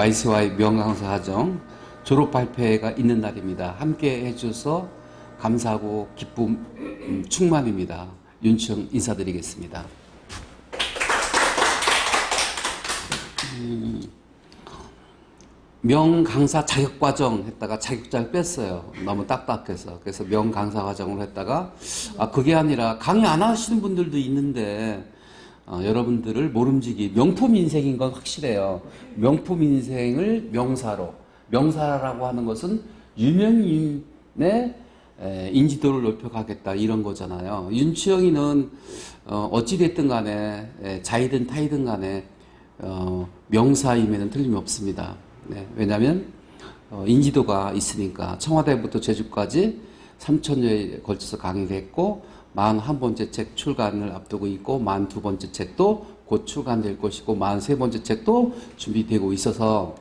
YCY 명강사 과정 졸업 발표회가 있는 날입니다. 함께 해주셔서 감사하고 기쁨 음, 충만입니다. 윤청 인사드리겠습니다. 음, 명강사 자격과정 했다가 자격증 뺐어요. 너무 딱딱해서. 그래서 명강사 과정으로 했다가, 아, 그게 아니라 강의 안 하시는 분들도 있는데, 어, 여러분들을 모름지기, 명품 인생인 건 확실해요. 명품 인생을 명사로. 명사라고 하는 것은 유명인의 에, 인지도를 높여가겠다 이런 거잖아요. 윤치영이는 어, 어찌됐든 간에 에, 자이든 타이든 간에 어, 명사임에는 틀림이 없습니다. 네, 왜냐하면 어, 인지도가 있으니까 청와대부터 제주까지 3천여에 걸쳐서 강의를 했고 41번째 책 출간을 앞두고 있고 42번째 책도 곧 출간될 것이고 43번째 책도 준비되고 있어서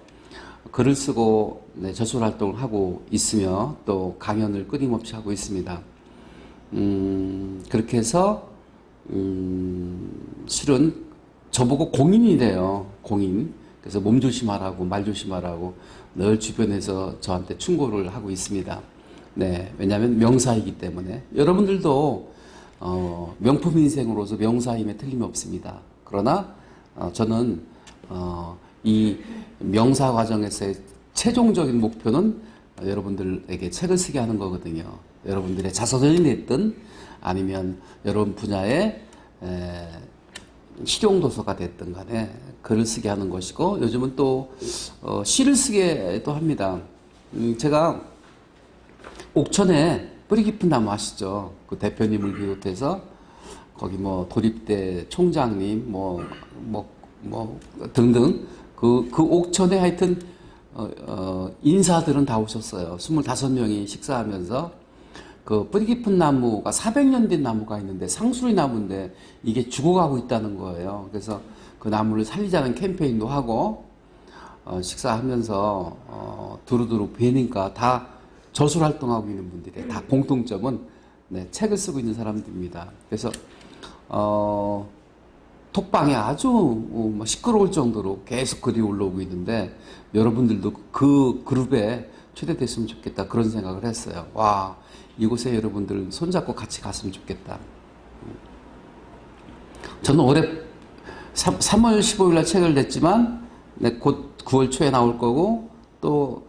글을 쓰고 네, 저술 활동을 하고 있으며 또 강연을 끊임없이 하고 있습니다. 음, 그렇게 해서 음, 실은 저보고 공인이래요. 공인. 그래서 몸 조심하라고 말 조심하라고 늘 주변에서 저한테 충고를 하고 있습니다. 네, 왜냐하면 명사이기 때문에 여러분들도 어, 명품 인생으로서 명사임에 틀림이 없습니다. 그러나 어, 저는 어, 이 명사 과정에서의 최종적인 목표는 여러분들에게 책을 쓰게 하는 거거든요. 여러분들의 자서전이 됐든 아니면 여러분 분야의 에, 실용 도서가 됐든 간에 글을 쓰게 하는 것이고 요즘은 또 어, 시를 쓰게 또 합니다. 음, 제가 옥천에 뿌리 깊은 나무 아시죠? 그 대표님을 비롯해서 거기 뭐 도립대 총장님 뭐 뭐, 뭐 등등 그, 그 옥천에 하여튼 어, 어, 인사들은 다 오셨어요. 25명이 식사하면서 그 뿌리 깊은 나무가 400년 된 나무가 있는데 상수리 나무인데 이게 죽어가고 있다는 거예요. 그래서 그 나무를 살리자는 캠페인도 하고 어, 식사하면서 어, 두루두루 뵈니까 다 저술 활동하고 있는 분들이 다 공통점은 네, 책을 쓰고 있는 사람들입니다. 그래서 어, 톡방에 아주 어, 뭐 시끄러울 정도로 계속 글이 올라오고 있는데 여러분들도 그 그룹에 초대됐으면 좋겠다 그런 생각을 했어요. 와 이곳에 여러분들 손잡고 같이 갔으면 좋겠다. 저는 올해 3, 월 15일 날 책을 냈지만 네, 곧 9월 초에 나올 거고 또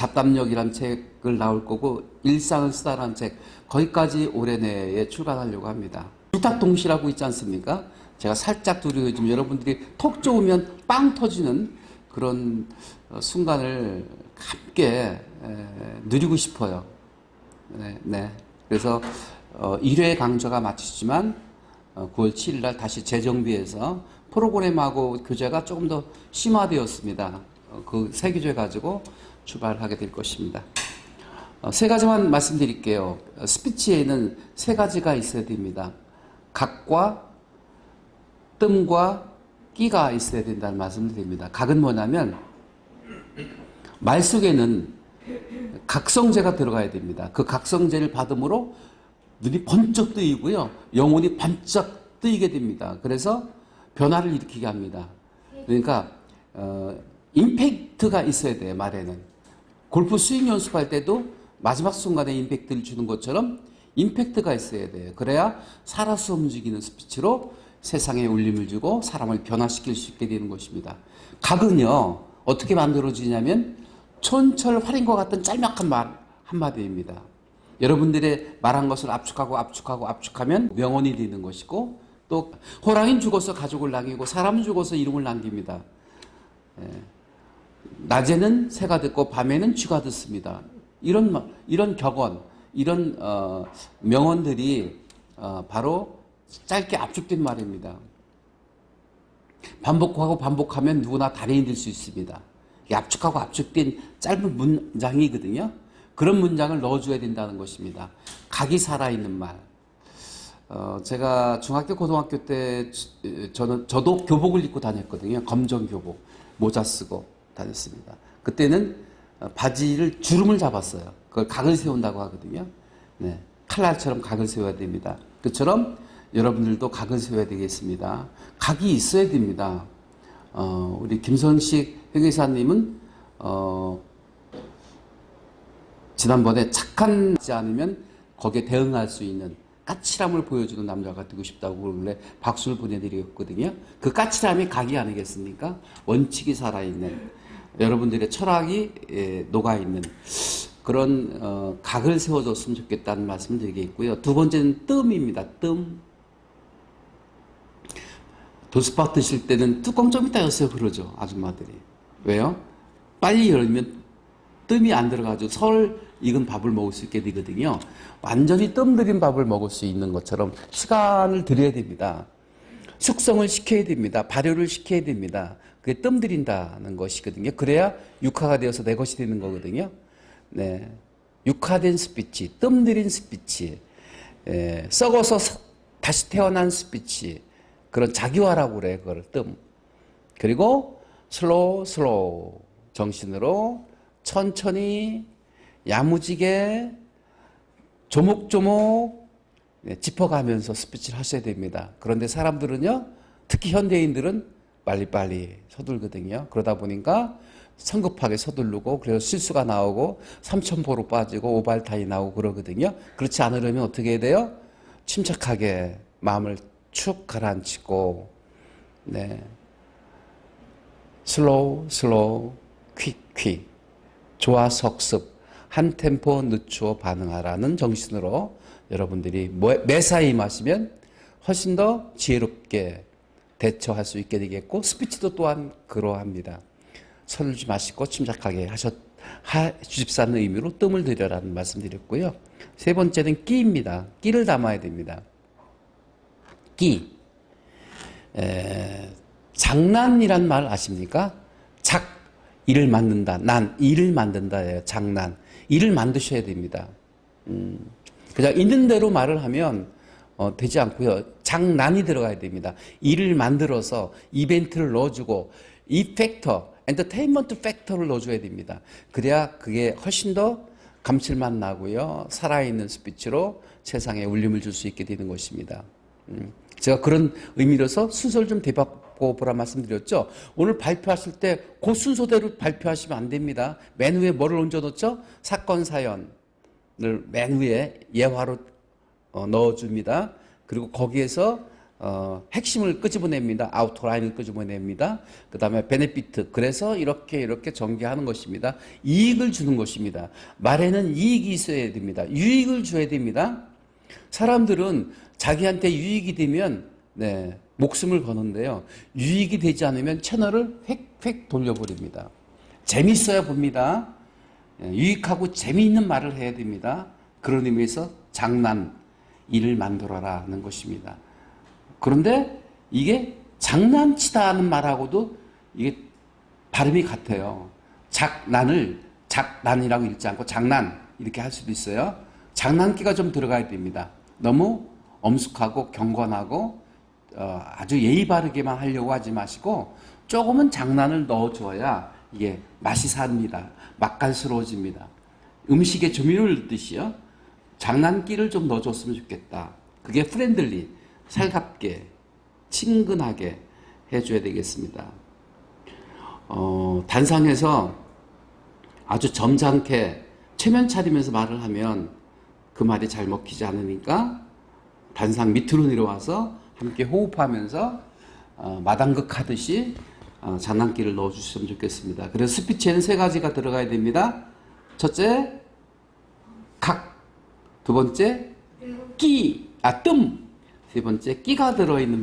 잡담력이란 책을 나올 거고 일상을 쓰다라는 책 거기까지 올해 내에 출간하려고 합니다. 불닭동시라고 있지 않습니까? 제가 살짝 두려워 좀 여러분들이 톡 좋으면 빵 터지는 그런 어, 순간을 함께 누리고 싶어요. 네, 네. 그래서 어, 1회 강좌가 마치지만 어, 9월 7일 날 다시 재정비해서 프로그램하고 교재가 조금 더 심화되었습니다. 어, 그 세 교재 가지고 출발하게 될 것입니다. 어, 세 가지만 말씀드릴게요. 어, 스피치에는 세 가지가 있어야 됩니다. 각과 뜸과 끼가 있어야 된다는 말씀을 드립니다. 각은 뭐냐면 말 속에는 각성제가 들어가야 됩니다. 그 각성제를 받음으로 눈이 번쩍 뜨이고요. 영혼이 반짝 뜨이게 됩니다. 그래서 변화를 일으키게 합니다. 그러니까 어, 임팩트가 있어야 돼요. 말에는 골프 스윙 연습할 때도 마지막 순간에 임팩트를 주는 것처럼 임팩트가 있어야 돼요. 그래야 살아서 움직이는 스피치로 세상에 울림을 주고 사람을 변화시킬 수 있게 되는 것입니다. 각은요, 어떻게 만들어지냐면 촌철 활인과 같은 짤막한 말 한마디입니다. 여러분들의 말한 것을 압축하고 압축하고 압축하면 명언이 되는 것이고 또 호랑이는 죽어서 가족을 남기고 사람은 죽어서 이름을 남깁니다. 예. 낮에는 새가 듣고 밤에는 쥐가 듣습니다. 이런 이런 격언, 이런 어, 명언들이 어, 바로 짧게 압축된 말입니다. 반복하고 반복하면 누구나 달인이 될수 있습니다. 압축하고 압축된 짧은 문장이거든요. 그런 문장을 넣어줘야 된다는 것입니다. 각이 살아있는 말. 어, 제가 중학교, 고등학교 때 저는 저도 교복을 입고 다녔거든요. 검정 교복, 모자 쓰고 다녔습니다. 그때는 바지를 주름을 잡았어요. 그걸 각을 세운다고 하거든요. 네, 칼날처럼 각을 세워야 됩니다. 그처럼 여러분들도 각을 세워야 되겠습니다. 각이 있어야 됩니다. 어, 우리 김선식 회계사님은 어, 지난번에 착한지 않으면 거기에 대응할 수 있는 까칠함을 보여주는 남자가 되고 싶다고 원래 박수를 보내드렸거든요. 그 까칠함이 각이 아니겠습니까? 원칙이 살아있는 여러분들의 철학이 예, 녹아 있는 그런 어, 각을 세워줬으면 좋겠다는 말씀을 드리겠고요. 두 번째는 뜸입니다. 뜸. 도스파 드실 때는 뚜껑 좀 이따 여세요 그러죠 아줌마들이 왜요? 빨리 열면 뜸이 안 들어가지고 설 익은 밥을 먹을 수 있게 되거든요 완전히 뜸 들인 밥을 먹을 수 있는 것처럼 시간을 들여야 됩니다 숙성을 시켜야 됩니다 발효를 시켜야 됩니다 그게 뜸 들인다는 것이거든요 그래야 육화가 되어서 내 것이 되는 거거든요 네. 육화된 스피치 뜸 들인 스피치 예, 썩어서 서- 다시 태어난 스피치 그런 자기화라고 그래 그걸 뜸 그리고 슬로우 슬로우 정신으로 천천히 야무지게 조목조목 네, 짚어가면서 스피치를 하셔야 됩니다. 그런데 사람들은요, 특히 현대인들은 빨리빨리 서둘거든요. 그러다 보니까 성급하게 서두르고 그래서 실수가 나오고 삼천포로 빠지고 오발타이 나오고 그러거든요. 그렇지 않으려면 어떻게 해야 돼요? 침착하게 마음을 축 가라앉히고 네. 슬로우 슬로우 퀵퀵 조화 석습 한 템포 늦추어 반응하라는 정신으로 여러분들이 뭐- 매사에 임하시면 훨씬 더 지혜롭게 대처할 수 있게 되겠고 스피치도 또한 그러합니다. 서늘지 마시고 침착하게 하셨 하 주십사는 의미로 뜸을 들여라는 말씀드렸고요. 세 번째는 끼입니다. 끼를 담아야 됩니다. 끼. 에, 장난이란 말 아십니까? 작 일을 만든다. 난 일을 만든다예요. 장난. 일을 만드셔야 됩니다. 음, 그냥 있는 대로 말을 하면 어, 되지 않고요. 장난이 들어가야 됩니다. 일을 만들어서 이벤트를 넣어주고 이 팩터, 엔터테인먼트 팩터를 넣어줘야 됩니다. 그래야 그게 훨씬 더 감칠맛 나고요. 살아있는 스피치로 세상에 울림을 줄 수 있게 되는 것입니다. 음, 제가 그런 의미로서 순서를 좀 대바꿔 보라 말씀드렸죠. 오늘 발표하실 때 그 순서대로 발표하시면 안 됩니다. 맨 위에 뭐를 얹어놓죠? 사건 사연을 맨 위에 예화로 어, 넣어줍니다. 그리고 거기에서 어, 핵심을 끄집어냅니다. 아우토라인을 끄집어냅니다. 그 다음에 베네피트. 그래서 이렇게 이렇게 전개하는 것입니다. 이익을 주는 것입니다. 말에는 이익이 있어야 됩니다. 유익을 줘야 됩니다. 사람들은 자기한테 유익이 되면 네, 목숨을 거는데요. 유익이 되지 않으면 채널을 획획 돌려버립니다. 재밌어야 봅니다. 예, 유익하고 재미있는 말을 해야 됩니다. 그런 의미에서 장난, 일을 만들어라는 것입니다. 그런데 이게 장난치다는 말하고도 이게 발음이 같아요. 작난을 작난이라고 읽지 않고 장난 이렇게 할 수도 있어요. 장난기가 좀 들어가야 됩니다. 너무 엄숙하고 경건하고 어, 아주 예의 바르게만 하려고 하지 마시고 조금은 장난을 넣어줘야 이게 맛이 삽니다. 맛깔스러워집니다. 음식에 조미료를 넣듯이요. 장난기를 좀 넣어줬으면 좋겠다. 그게 프렌들리, 살갑게, 친근하게 해줘야 되겠습니다. 어, 단상에서 아주 점잖게 체면 차리면서 말을 하면 그 말이 잘 먹히지 않으니까 단상 밑으로 내려와서 함께 호흡하면서 어, 마당극 하듯이 어, 장난기를 넣어주셨으면 좋겠습니다. 그래서 스피치에는 세 가지가 들어가야 됩니다. 첫째, 각. 두 번째, 끼. 아, 뜸. 세 번째, 끼가 들어있는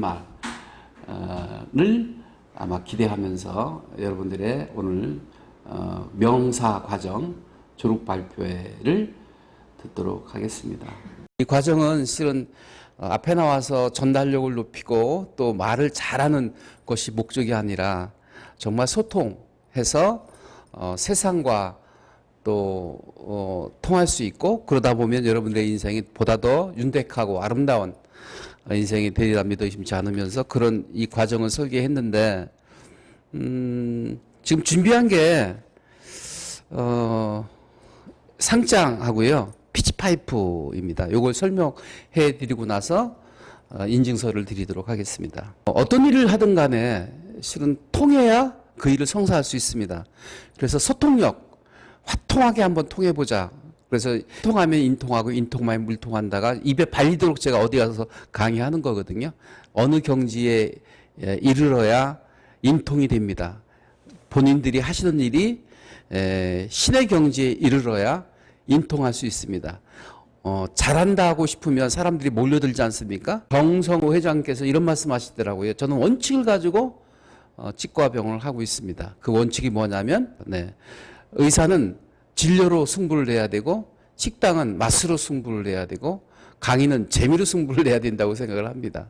말을 아마 기대하면서 여러분들의 오늘 어, 명사 과정 졸업 발표회를 듣도록 하겠습니다. 이 과정은 실은 어, 앞에 나와서 전달력을 높이고 또 말을 잘하는 것이 목적이 아니라 정말 소통해서 어, 세상과 또 어, 통할 수 있고 그러다 보면 여러분들의 인생이 보다 더 윤택하고 아름다운 인생이 되리라 믿어 의심치 않으면서 그런 이 과정을 설계했는데 음, 지금 준비한 게 어, 상장하고요. 피치파이프입니다. 요걸 설명해 드리고 나서 어, 인증서를 드리도록 하겠습니다. 어, 어떤 일을 하든 간에 실은 통해야 그 일을 성사할 수 있습니다. 그래서 소통력 화통하게 한번 통해보자. 그래서 통하면 인통하고 인통하면 물통한다가 입에 발리도록 제가 어디 가서 강의하는 거거든요. 어느 경지에 예, 이르러야 인통이 됩니다. 본인들이 하시는 일이 에, 신의 경지에 이르러야 인통할 수 있습니다. 어, 잘한다 하고 싶으면 사람들이 몰려들지 않습니까? 정성호 회장께서 이런 말씀 하시더라고요. 저는 원칙을 가지고 어, 치과병원을 하고 있습니다. 그 원칙이 뭐냐면, 네. 의사는 진료로 승부를 내야 되고, 식당은 맛으로 승부를 내야 되고, 강의는 재미로 승부를 내야 된다고 생각을 합니다.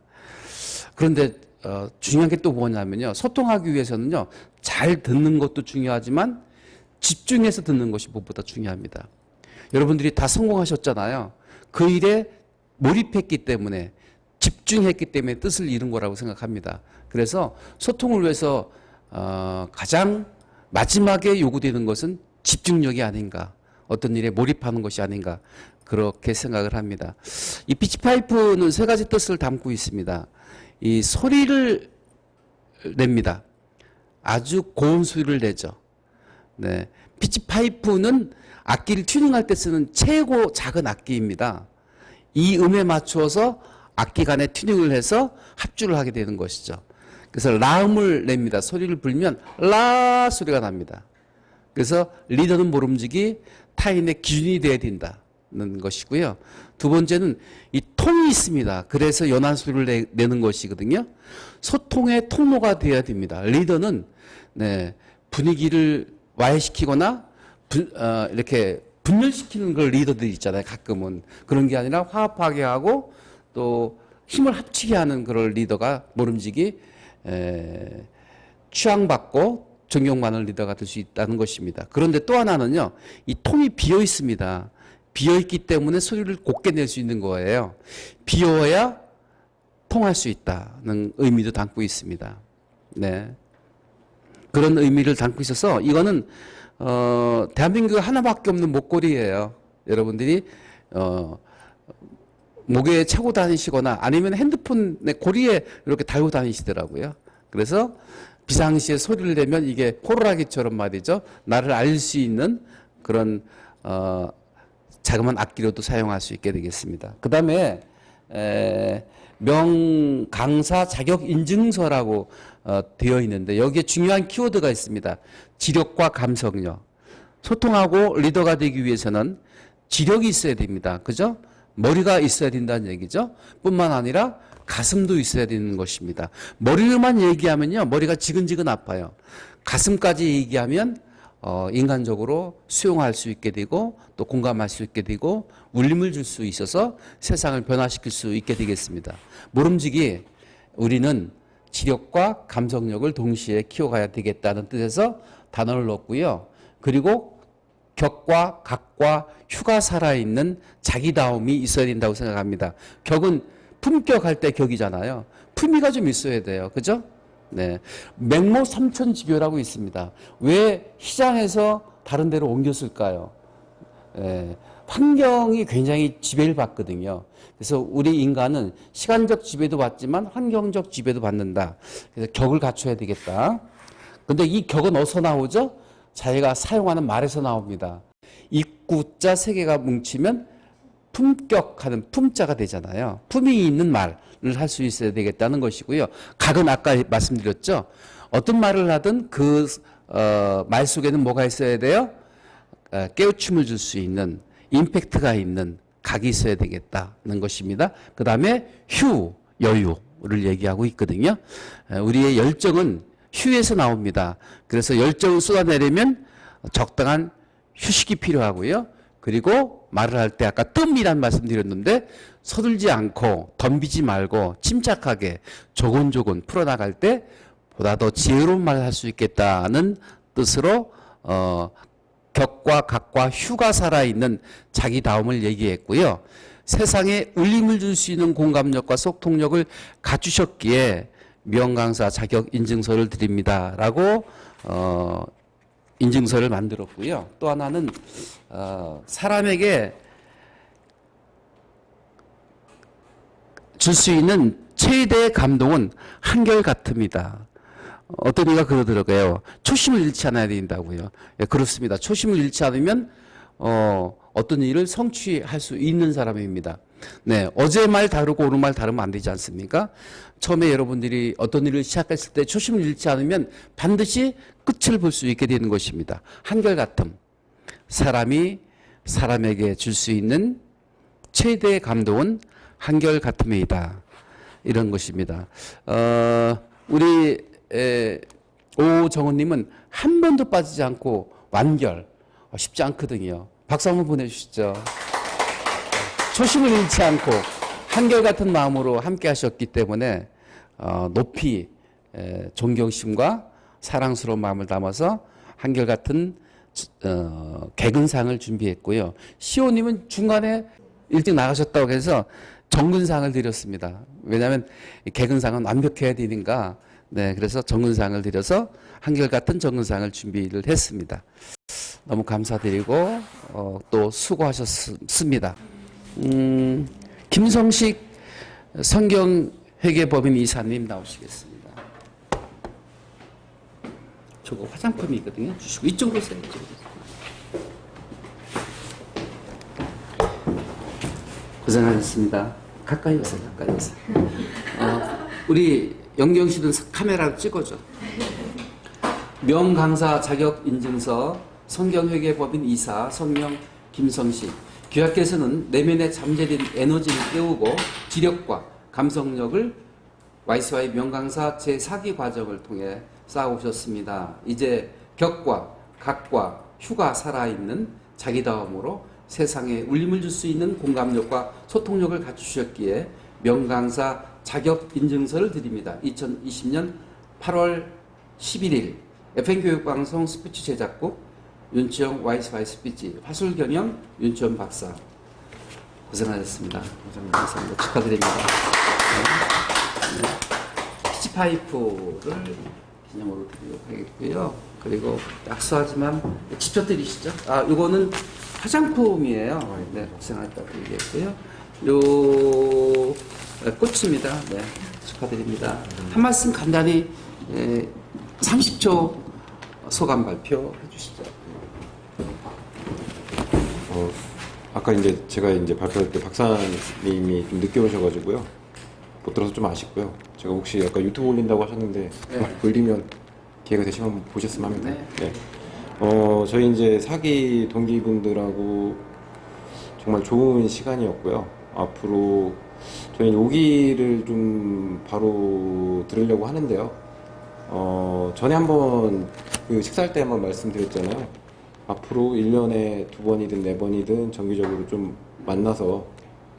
그런데 어, 중요한 게 또 뭐냐면요. 소통하기 위해서는요. 잘 듣는 것도 중요하지만 집중해서 듣는 것이 무엇보다 중요합니다. 여러분들이 다 성공하셨잖아요. 그 일에 몰입했기 때문에 집중했기 때문에 뜻을 이룬 거라고 생각합니다. 그래서 소통을 위해서 어, 가장 마지막에 요구되는 것은 집중력이 아닌가. 어떤 일에 몰입하는 것이 아닌가. 그렇게 생각을 합니다. 이 피치파이프는 세 가지 뜻을 담고 있습니다. 이 소리를 냅니다. 아주 고운 소리를 내죠. 네. 피치파이프는 악기를 튜닝할 때 쓰는 최고 작은 악기입니다. 이 음에 맞추어서 악기 간에 튜닝을 해서 합주를 하게 되는 것이죠. 그래서 라음을 냅니다. 소리를 불면 라 소리가 납니다. 그래서 리더는 모름지기 타인의 기준이 되어야 된다는 것이고요. 두 번째는 이 통이 있습니다. 그래서 연한 소리를 내, 내는 것이거든요. 소통의 통로가 되어야 됩니다. 리더는 네, 분위기를 와해시키거나 분, 어, 이렇게 분열시키는 걸 리더들이 있잖아요. 가끔은 그런 게 아니라 화합하게 하고 또 힘을 합치게 하는 그런 리더가 모름지기 에, 취향받고 존경받는 리더가 될 수 있다는 것입니다. 그런데 또 하나는요, 이 통이 비어 있습니다. 비어 있기 때문에 소리를 곱게 낼 수 있는 거예요. 비어야 통할 수 있다는 의미도 담고 있습니다. 네. 그런 의미를 담고 있어서 이거는 어, 대한민국 하나밖에 없는 목걸이에요. 여러분들이 어, 목에 차고 다니시거나 아니면 핸드폰에 고리에 이렇게 달고 다니시더라고요. 그래서 비상시에 소리를 내면 이게 호루라기처럼 말이죠. 나를 알 수 있는 그런 어, 자그마한 악기로도 사용할 수 있게 되겠습니다. 그 다음에 명강사 자격 인증서라고 어, 되어 있는데 여기에 중요한 키워드가 있습니다. 지력과 감성력. 소통하고 리더가 되기 위해서는 지력이 있어야 됩니다. 그죠? 머리가 있어야 된다는 얘기죠. 뿐만 아니라 가슴도 있어야 되는 것입니다. 머리로만 얘기하면요. 머리가 지근지근 아파요. 가슴까지 얘기하면 어, 인간적으로 수용할 수 있게 되고 또 공감할 수 있게 되고 울림을 줄 수 있어서 세상을 변화시킬 수 있게 되겠습니다. 모름지기 우리는 지력과 감성력을 동시에 키워가야 되겠다는 뜻에서 단어를 넣었고요. 그리고 격과 각과 휴가 살아있는 자기다움이 있어야 된다고 생각합니다. 격은 품격할 때 격이잖아요. 품위가 좀 있어야 돼요. 그죠? 네. 맹모 삼천지교라고 있습니다. 왜 시장에서 다른 데로 옮겼을까요? 예, 환경이 굉장히 지배를 받거든요. 그래서 우리 인간은 시간적 지배도 받지만 환경적 지배도 받는다. 그래서 격을 갖춰야 되겠다. 근데 이 격은 어디서 나오죠? 자기가 사용하는 말에서 나옵니다. 입구자 세 개가 뭉치면 품격하는 품자가 되잖아요. 품이 있는 말을 할 수 있어야 되겠다는 것이고요. 각은 아까 말씀드렸죠. 어떤 말을 하든 그, 어, 말 속에는 뭐가 있어야 돼요? 어, 깨우침을 줄 수 있는, 임팩트가 있는 각이 있어야 되겠다는 것입니다. 그 다음에 휴, 여유를 얘기하고 있거든요. 어, 우리의 열정은 휴에서 나옵니다. 그래서 열정을 쏟아내려면 적당한 휴식이 필요하고요. 그리고 말을 할 때 아까 뜸이란 말씀드렸는데 서둘지 않고 덤비지 말고 침착하게 조곤조곤 풀어나갈 때 보다 더 지혜로운 말을 할 수 있겠다는 뜻으로 어, 격과 각과 휴가 살아있는 자기다움을 얘기했고요. 세상에 울림을 줄 수 있는 공감력과 소통력을 갖추셨기에 명강사 자격 인증서를 드립니다 라고 어, 인증서를 만들었고요. 또 하나는 어, 사람에게 줄 수 있는 최대의 감동은 한결같습니다. 어떤 이가 그러더라고요. 초심을 잃지 않아야 된다고요. 예, 그렇습니다. 초심을 잃지 않으면 어, 어떤 일을 성취할 수 있는 사람입니다. 네, 어제 말 다르고 오늘 말 다르면 안 되지 않습니까? 처음에 여러분들이 어떤 일을 시작했을 때 초심을 잃지 않으면 반드시 끝을 볼 수 있게 되는 것입니다. 한결같음. 사람이 사람에게 줄 수 있는 최대의 감동은 한결같음이다. 이런 것입니다. 어, 우리 에, 오정은님은 한 번도 빠지지 않고 완결 어, 쉽지 않거든요. 박수 한번 보내주시죠. 초심을 잃지 않고 한결같은 마음으로 함께 하셨기 때문에 어, 높이 에, 존경심과 사랑스러운 마음을 담아서 한결같은 어, 개근상을 준비했고요. 시호님은 중간에 일찍 나가셨다고 해서 정근상을 드렸습니다. 왜냐하면 이 개근상은 완벽해야 되니까 네 그래서 정근상을 드려서 한결같은 정근상을 준비를 했습니다. 너무 감사드리고 어, 또 수고하셨습니다. 음, 김성식 성경회계법인 이사님 나오시겠습니다. 저거 화장품이거든요. 주시고 이쪽으로 오세요. 고생하셨습니다. 가까이 오세요. 가까이 오세요. 어, 우리 영경 씨는 카메라로 찍어줘. 명강사 자격 인증서 성경회계법인 이사 성명 김성식 교학께서는 내면에 잠재된 에너지를 깨우고 지력과 감성력을 YSY 명강사 제4기 과정을 통해 쌓아오셨습니다. 이제 격과 각과 휴가 살아있는 자기다움으로 세상에 울림을 줄 수 있는 공감력과 소통력을 갖추셨기에 명강사 자격 인증서를 드립니다. 2020년 8월 11일 FM교육방송 스피치 제작국 윤치영 와이스 와이 스피치 화술 경영 윤치영 박사 고생하셨습니다. 감사합니다. 축하드립니다. 네. 네. 피치파이프를 기념으로 드리도록 하겠고요. 그리고 약소하지만 직접 드리시죠. 아, 이거는 화장품이에요. 네, 고생하셨다고 얘기했고요. 요 네, 꽃입니다. 네, 축하드립니다. 한 말씀 간단히 예, 30초 소감 발표 해 주시죠. 어, 아까 이제 제가 이제 발표할 때 박사님이 좀 늦게 오셔가지고요. 못 들어서 좀 아쉽고요. 제가 혹시 아까 유튜브 올린다고 하셨는데 네. 올리면 기회가 되시면 한번 보셨으면 합니다. 네. 네. 어, 저희 이제 사기 동기분들하고 정말 좋은 시간이었고요. 앞으로 저희 오기를 좀 바로 들으려고 하는데요. 어, 전에 한번 그 식사할 때 한번 말씀드렸잖아요. 앞으로 1년에 두 번이든 네 번이든 정기적으로 좀 만나서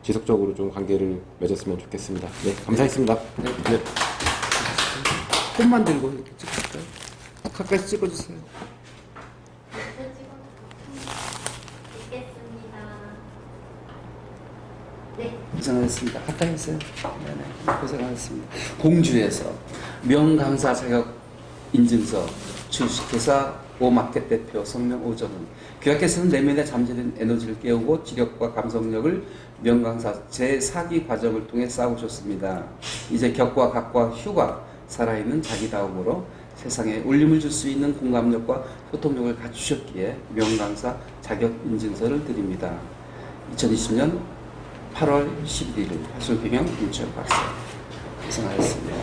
지속적으로 좀 관계를 맺었으면 좋겠습니다. 네, 감사했습니다. 네. 네. 꽃만 들고 이렇게 찍을까요? 가까이 찍어주세요. 네. 고생하셨습니다. 가까이 있어요. 네네. 고생하셨습니다. 공주에서 명강사 자격 인증서 주식회사 오마켓 대표 성명 오전은 교학께서는 내면에 잠재된 에너지를 깨우고 지력과 감성력을 명강사 제4기 과정을 통해 쌓으셨습니다. 이제 격과 각과 휴가 살아있는 자기다움으로 세상에 울림을 줄 수 있는 공감력과 소통력을 갖추셨기에 명강사 자격 인증서를 드립니다. 2020년 8월 11일 화술평양 김철 박사 고생하셨습니다.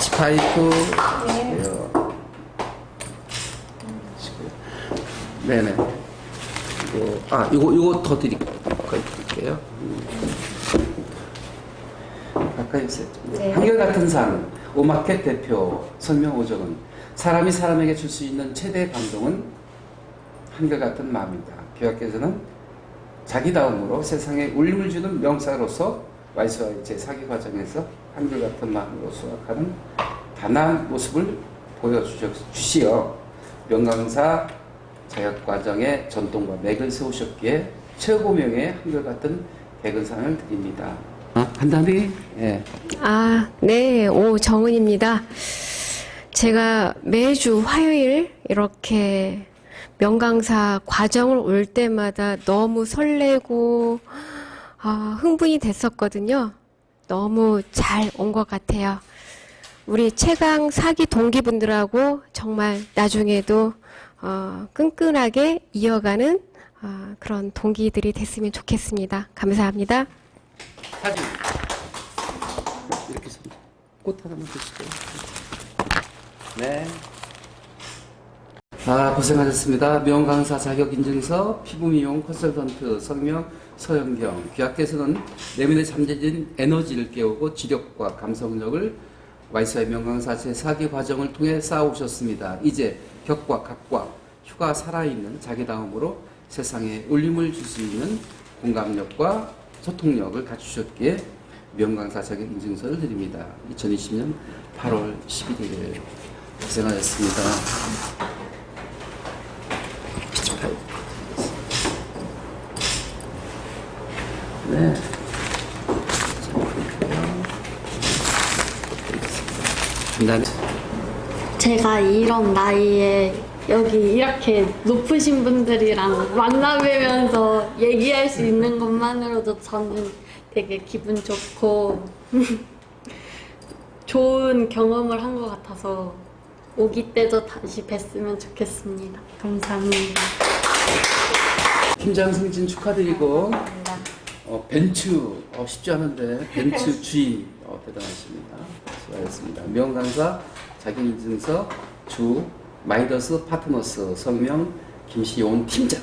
스파이크 주 네네. 이거 아 이거 이거 더 드릴게요. 가까이 오세요. 네. 한결같은 상 오마켓 대표 설명 오정은 사람이 사람에게 줄 수 있는 최대 감동은 한결같은 마음이다. 교학께서는 자기다움으로 세상에 울림을 주는 명사로서 와이스와의 제4기 과정에서 한결같은 마음으로 수학하는 단아한 모습을 보여주시어 명강사 자격 과정의 전통과 맥을 세우셨기에 최고명의 한결같은 개근상을 드립니다. 어? 간단히 예. 아, 네. 오, 정은입니다. 제가 매주 화요일 이렇게 명강사 과정을 올 때마다 너무 설레고, 아, 흥분이 됐었거든요. 너무 잘 온 것 같아요. 우리 최강 사기 동기분들하고 정말 나중에도 어, 끈끈하게 이어가는 어, 그런 동기들이 됐으면 좋겠습니다. 감사합니다. 사진. 이렇게 손. 꽃 하나만 드시고. 네. 아, 고생하셨습니다. 명강사 자격 인증서, 피부 미용 컨설턴트 성명 서영경. 귀하께서는 내면에 잠재진 에너지를 깨우고 지력과 감성력을 와이스와의 명강사 제4기 과정을 통해 쌓아오셨습니다. 이제 격과 각과 휴가 살아있는 자기다움으로 세상에 울림을 줄 수 있는 공감력과 소통력을 갖추셨기에 명강사 자격 인증서를 드립니다. 2020년 8월 11일 고생하셨습니다. 네. 제가 이런 나이에 여기 이렇게 높으신 분들이랑 만나뵈면서 얘기할 수 있는 것만으로도 저는 되게 기분 좋고 좋은 경험을 한 것 같아서 오기 때도 다시 뵀으면 좋겠습니다. 감사합니다. 팀장 승진 축하드리고 어, 벤츠 어, 쉽지 않은데 벤츠 G 어, 대단하십니다. 수고하셨습니다. 명강사 자격인증서 주 마이더스 파트너스 성명 김시온 팀장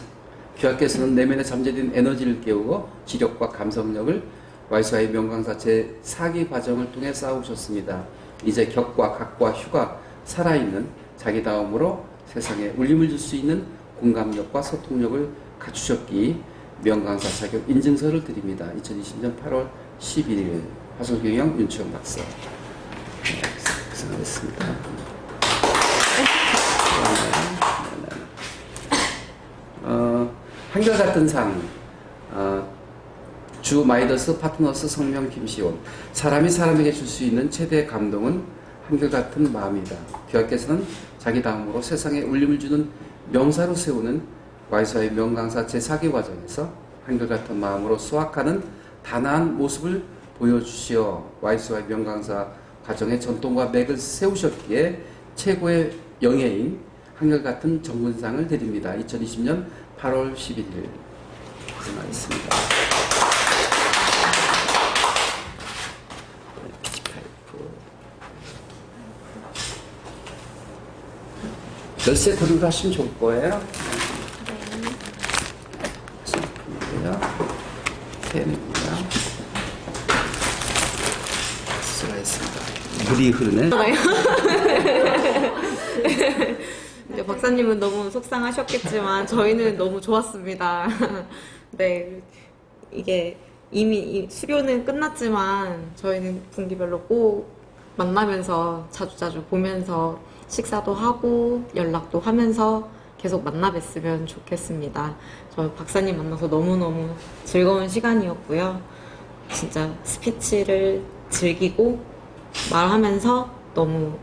귀하께서는 내면에 잠재된 에너지를 깨우고 지력과 감성력을 와이스와의 명강사 제 4기 과정을 통해 쌓아오셨습니다. 이제 격과 각과 휴가 살아있는 자기다움으로 세상에 울림을 줄 수 있는 공감력과 소통력을 갖추셨기 명강사 자격 인증서를 드립니다. 2020년 8월 11일 화성경영 윤치영 박사 네, 고생하셨습니다. 어, 한결같은 상 어, 주 마이더스 파트너스 성명 김시온 사람이 사람에게 줄 수 있는 최대의 감동은 한결같은 마음이다. 귀하께서는 자기 다음으로 세상에 울림을 주는 명사로 세우는 와이서의 명강사 제4기 과정에서 한결같은 마음으로 수확하는 단아한 모습을 보여주시어 와이스와의 명강사 과정의 전통과 맥을 세우셨기에 최고의 영예인 한결같은 정문상을 드립니다. 2020년 8월 11일 고생하셨습니다. 열쇠 들고 하시면 좋을 거예요. 네. 펜이고요. 수고하셨습니다. 물이 흐르네. 박사님은 너무 속상하셨겠지만 저희는 너무 좋았습니다. 네, 이게 이미 이 수료는 끝났지만 저희는 분기별로 꼭 만나면서 자주자주 보면서 식사도 하고 연락도 하면서 계속 만나 뵀으면 좋겠습니다. 저 박사님 만나서 너무너무 즐거운 시간이었고요. 진짜 스피치를 즐기고 말하면서 너무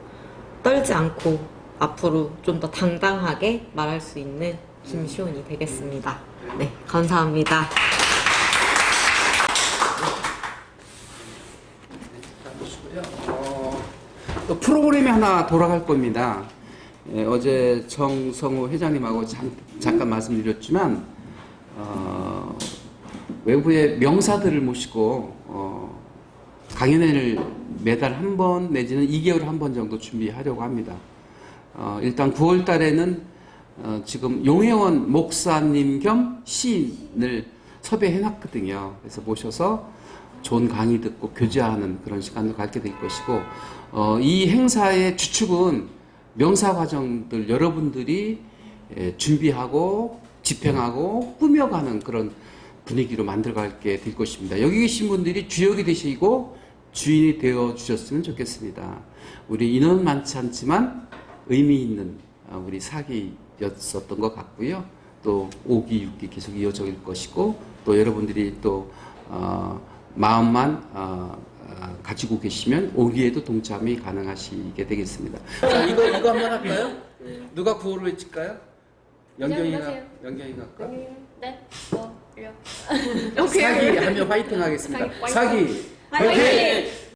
떨지 않고 앞으로 좀 더 당당하게 말할 수 있는 김시온이 되겠습니다. 네, 감사합니다. 어, 또 프로그램이 하나 돌아갈 겁니다. 예, 어제 정성호 회장님하고 잠, 잠깐 말씀드렸지만 어, 외부의 명사들을 모시고 어, 강연회를 매달 한 번 내지는 2개월에 한 번 정도 준비하려고 합니다. 어, 일단 9월 달에는 어, 지금 용혜원 목사님 겸 시인을 섭외해 놨거든요. 그래서 모셔서 좋은 강의 듣고 교제하는 그런 시간을 갖게 될 것이고 어, 이 행사의 주축은 명사 과정들 여러분들이 예, 준비하고 집행하고 꾸며가는 그런 분위기로 만들어갈게 될 것입니다. 여기 계신 분들이 주역이 되시고 주인이 되어 주셨으면 좋겠습니다. 우리 인원 많지 않지만 의미 있는 어, 우리 사기였었던 것 같고요. 또 5기, 6기 계속 이어질 것이고 또 여러분들이 또 어, 마음만 어, 어, 가지고 계시면 5기에도 동참이 가능하시게 되겠습니다. 자, 이거 이거 한번 할까요? 누가 구호를 외칠까요? 연경이가 연경이가 할까? 네, 뭐, 오케이. 사기 하면 화이팅 하겠습니다. 사기 사기 화이팅! 화이팅!